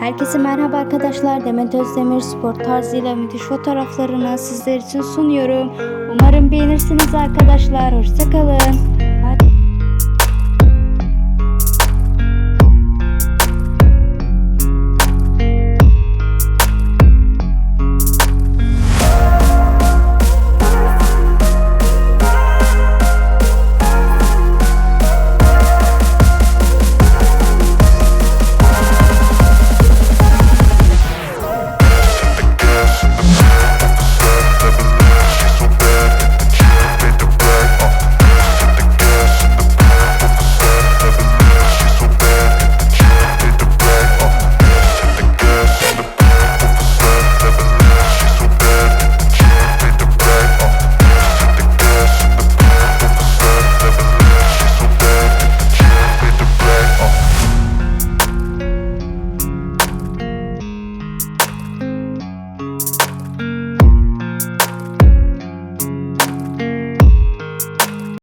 Herkese merhaba arkadaşlar. Demet Özdemir spor tarzıyla müthiş fotoğraflarını sizler için sunuyorum. Umarım beğenirsiniz arkadaşlar. Hoşçakalın.